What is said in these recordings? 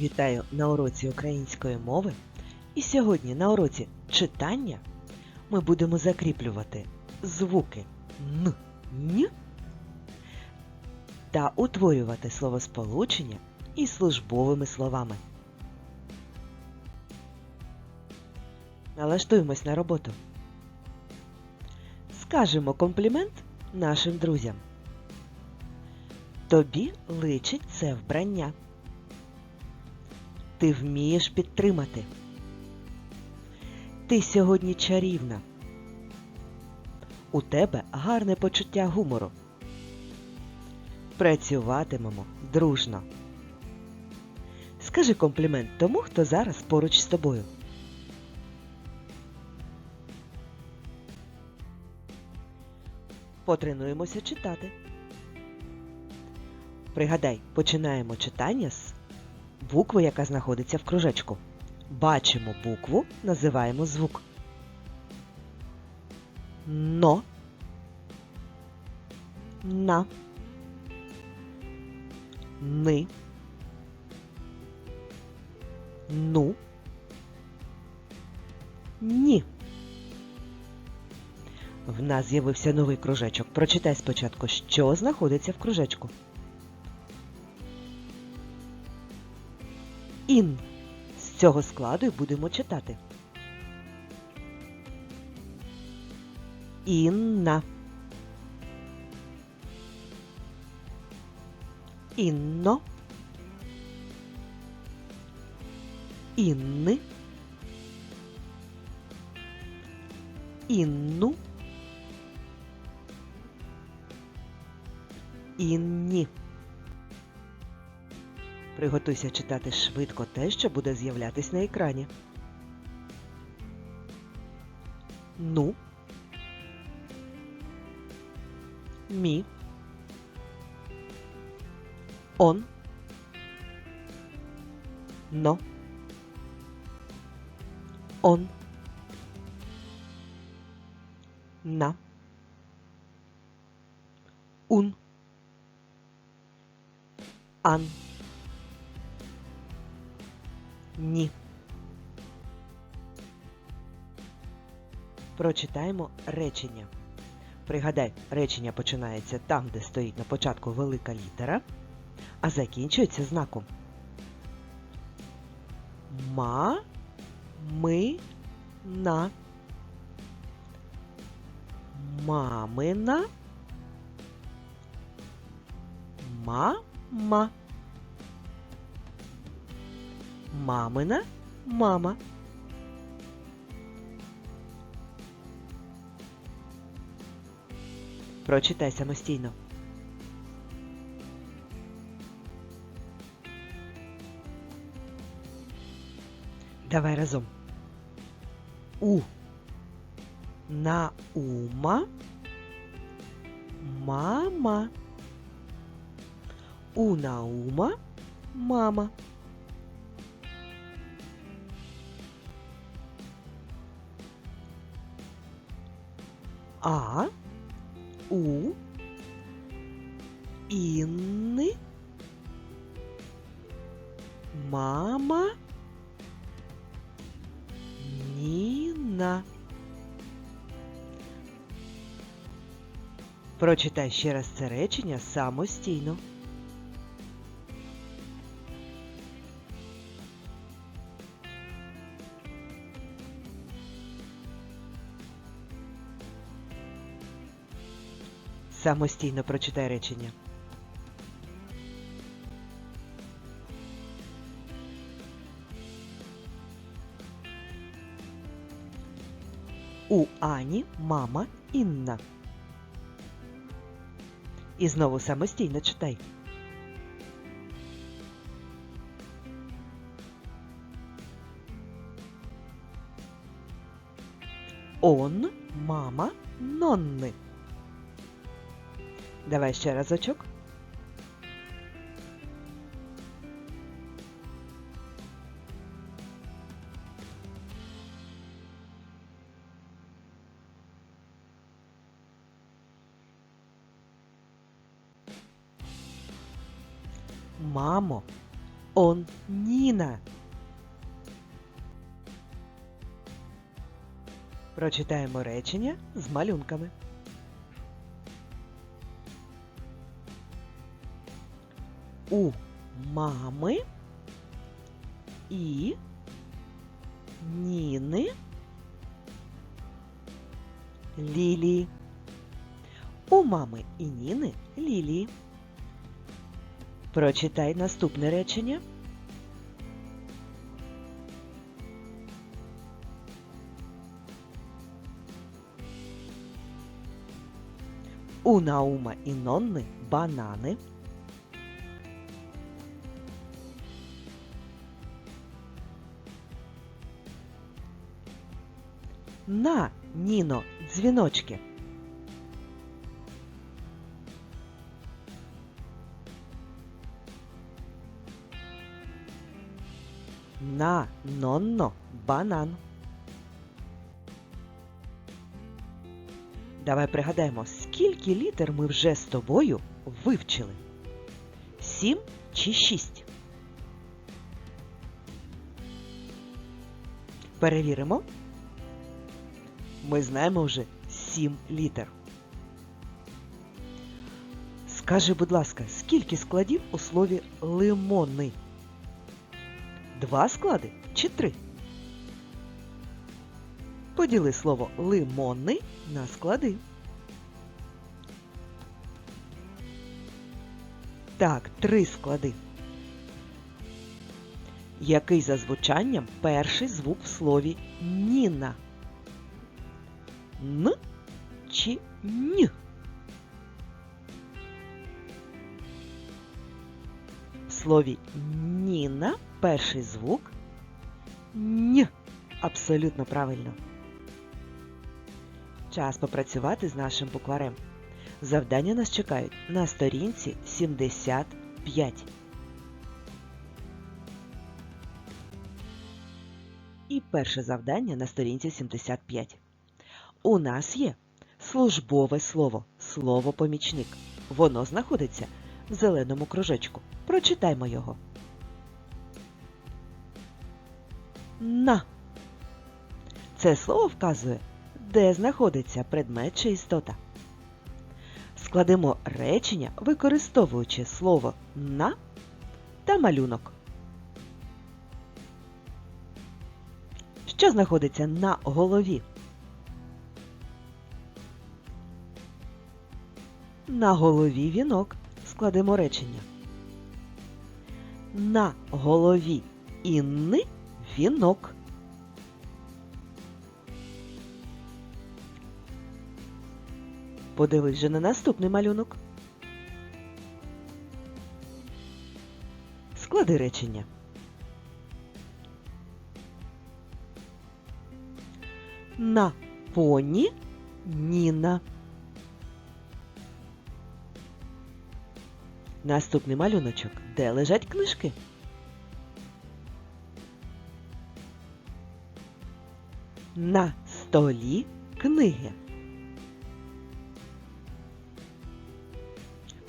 Вітаю на уроці української мови. І сьогодні на уроці читання ми будемо закріплювати звуки н, н та утворювати словосполучення із службовими словами. Налаштуємось на роботу. Скажемо комплімент нашим друзям. Тобі личить це вбрання. Ти вмієш підтримати. Ти сьогодні чарівна. У тебе гарне почуття гумору. Працюватимемо дружно. Скажи комплімент тому, хто зараз поруч з тобою. Потренуємося читати. Пригадай, починаємо читання з букви, яка знаходиться в кружечку. Бачимо букву, називаємо звук. Но. На. Ни. Ну. Ні. В нас з'явився новий кружечок. Прочитай спочатку, що знаходиться в кружечку. Ін. З цього складу й будемо читати. Інна. Інно. Інни. Інну. Інні. Приготуйся читати швидко те, що буде з'являтись на екрані. Ну. Мі. Он. Но. Он. На. Ун. Ан. Ні. Прочитаємо речення. Пригадай, речення починається там, де стоїть на початку велика літера, а закінчується знаком. Ма, ми, на. Мамина. Мама. Мамина мама. Прочитай самостійно. Давай разом. У. Наума. Мама. У Наума. Мама. А. У. Інни. Мама. Ніна. Прочитай ще раз це речення самостійно. Самостійно прочитай речення. У Ані мама Інна. І знову самостійно читай. Он мама Нонни. Давай ще разочок. Мамо, Он Ніна. Прочитаємо речення з малюнками. У мами і Ніни Лілії. У мами і Ніни Лілії. Прочитай наступне речення. У Наума і Нонни банани. На, Ніно, дзвіночки. На, Нонно, банан. Давай пригадаємо, скільки літер ми вже з тобою вивчили? Сім чи шість? Перевіримо. Ми знаємо вже сім літер. Скажи, будь ласка, скільки складів у слові лимони? Два склади чи три? Поділи слово лимони на склади. Так, три склади. Який за звучанням перший звук в слові Ніна? Н чи Н? В слові Ніна перший звук Н. Абсолютно правильно. Час попрацювати з нашим букварем. Завдання нас чекають на сторінці 75. І перше завдання на сторінці 75. У нас є службове слово, слово помічник. Воно знаходиться в зеленому кружечку. Прочитаймо його. На. Це слово вказує, де знаходиться предмет чи істота. Складемо речення, використовуючи слово на та малюнок. Що знаходиться на голові? На голові вінок. Складемо речення. На голові Інни вінок. Подивись же на наступний малюнок. Склади речення. На поні Ніна. Наступний малюночок. Де лежать книжки? На столі книги.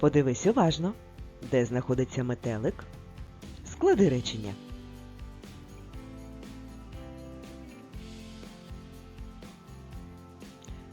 Подивись уважно, де знаходиться метелик. Склади речення.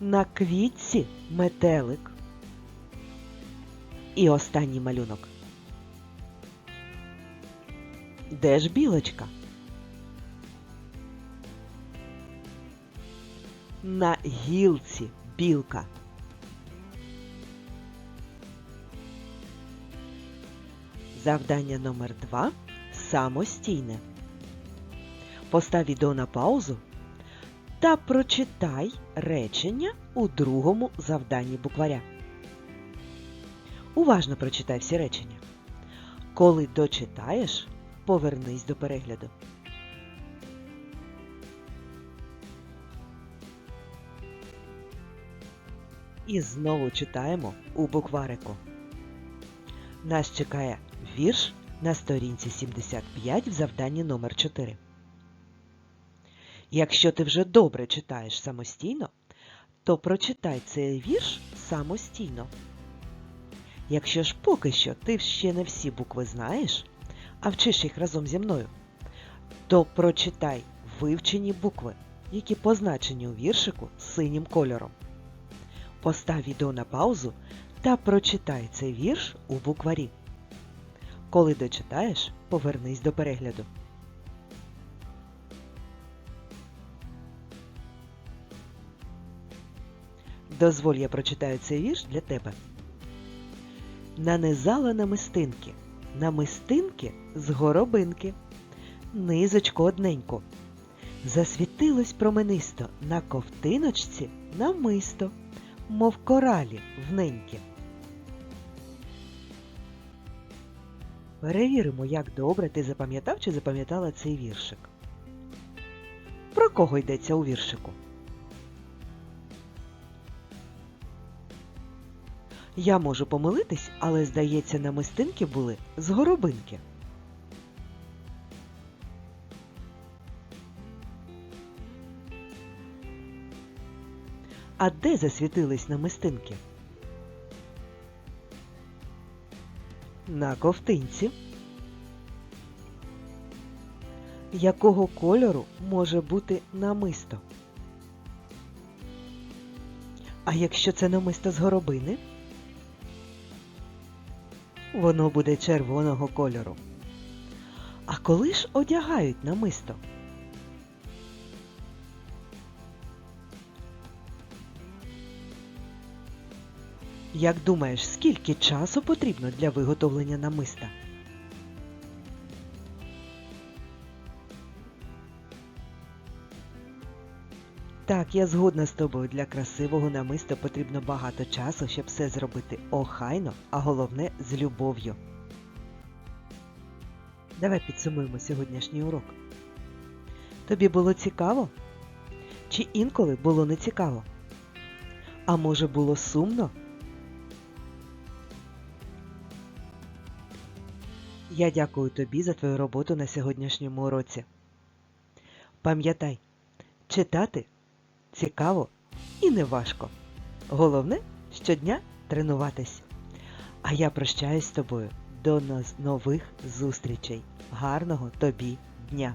На квітці метелик. І останній малюнок. Де ж білочка? На гілці білка. Завдання номер два самостійне. Постав відео на паузу та прочитай речення у другому завданні букваря. Уважно прочитай всі речення. Коли дочитаєш, повернись до перегляду. І знову читаємо у букварику. Нас чекає вірш на сторінці 75 в завданні номер 4. Якщо ти вже добре читаєш самостійно, то прочитай цей вірш самостійно. Якщо ж поки що ти ще не всі букви знаєш, а вчиш їх разом зі мною, то прочитай вивчені букви, які позначені у віршику синім кольором. Постав відео на паузу та прочитай цей вірш у букварі. Коли дочитаєш, повернись до перегляду. Дозволь, я прочитаю цей вірш для тебе. Нанизала намистинки, намистинки з горобинки, низочку одненьку. Засвітилось променисто на ковтиночці намисто, мов коралі вненькі. Перевіримо, як добре ти запам'ятав чи запам'ятала цей віршик. Про кого йдеться у віршику? Я можу помилитись, але, здається, намистинки були з горобинки. А де засвітились намистинки? На ковтинці. Якого кольору може бути намисто? А якщо це намисто з горобини? Воно буде червоного кольору. А коли ж одягають намисто? Як думаєш, скільки часу потрібно для виготовлення намиста? Так, я згодна з тобою. Для красивого намиста потрібно багато часу, щоб все зробити охайно, а головне з любов'ю. Давай підсумуємо сьогоднішній урок. Тобі було цікаво? Чи інколи було не цікаво? А може було сумно? Я дякую тобі за твою роботу на сьогоднішньому уроці. Пам'ятай, читати цікаво і не важко. Головне щодня тренуватись. А я прощаюсь з тобою до нових зустрічей. Гарного тобі дня!